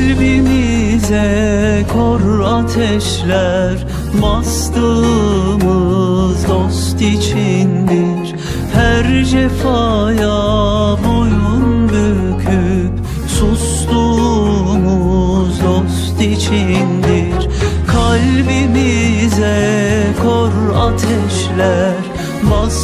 Kalbimize kor ateşler Bastığımız dost içindir. Her cefaya boyun büküp Sustuğumuz dost içindir. Kalbimize kor ateşler Bastığımız